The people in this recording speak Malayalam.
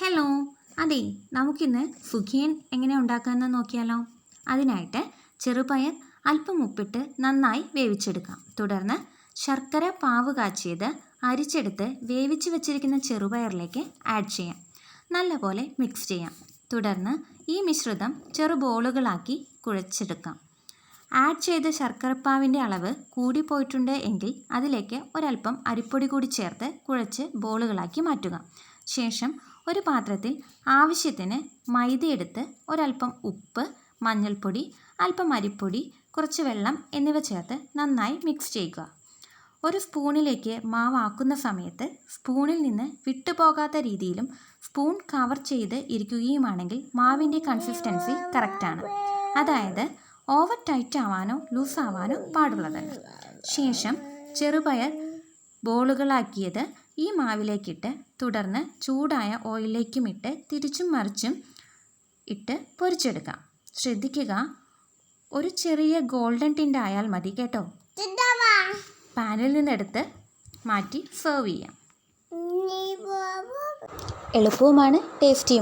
ഹലോ അതെ നമുക്കിന്ന് സുഖിയൻ എങ്ങനെ ഉണ്ടാക്കാമെന്ന് നോക്കിയാലോ? അതിനായിട്ട് ചെറുപയർ അല്പം ഉപ്പിട്ട് നന്നായി വേവിച്ചെടുക്കാം. തുടർന്ന് ശർക്കര പാവ് കാച്ചിയത് അരിച്ചെടുത്ത് വേവിച്ച് വെച്ചിരിക്കുന്ന ചെറുപയറിലേക്ക് ആഡ് ചെയ്യാം. നല്ലപോലെ മിക്സ് ചെയ്യാം. തുടർന്ന് ഈ മിശ്രിതം ചെറു ബോളുകളാക്കി കുഴച്ചെടുക്കാം. ആഡ് ചെയ്ത ശർക്കരപ്പാവിന്റെ അളവ് കൂടിപ്പോയിട്ടുണ്ട് എങ്കിൽ അതിലേക്ക് ഒരല്പം അരിപ്പൊടി കൂടി ചേർത്ത് കുഴച്ച് ബോളുകളാക്കി മാറ്റുക. ശേഷം ഒരു പാത്രത്തിൽ ആവശ്യത്തിന് മൈദയെടുത്ത് ഒരൽപ്പം ഉപ്പ് മഞ്ഞൾപ്പൊടി അല്പം അരിപ്പൊടി കുറച്ച് വെള്ളം എന്നിവ ചേർത്ത് നന്നായി മിക്സ് ചെയ്യുക. ഒരു സ്പൂണിലേക്ക് മാവാക്കുന്ന സമയത്ത് സ്പൂണിൽ നിന്ന് വിട്ടുപോകാത്ത രീതിയിലും സ്പൂൺ കവർ ചെയ്ത് ഇരിക്കുകയുമാണെങ്കിൽ മാവിന്റെ കൺസിസ്റ്റൻസി കറക്റ്റാണ് അതായത് ഓവർ ടൈറ്റ് ആവാനോ ലൂസ് ആവാനോ പാടുള്ളതല്ല. ശേഷം ചെറുപയർ ബോളുകളാക്കിയത് ഈ മാവിലേക്കിട്ട് തുടർന്ന് ചൂടായ ഓയിലേക്കും ഇട്ട് തിരിച്ചും മറിച്ചും ഇട്ട് പൊരിച്ചെടുക്കാം. ശ്രദ്ധിക്കുക ഒരു ചെറിയ ഗോൾഡൻ ടിന്റ് ആയാൽ മതി കേട്ടോ. പാനിൽ നിന്നെടുത്ത് മാറ്റി സെർവ് ചെയ്യാം. എളുപ്പവുമാണ് ടേസ്റ്റിയും.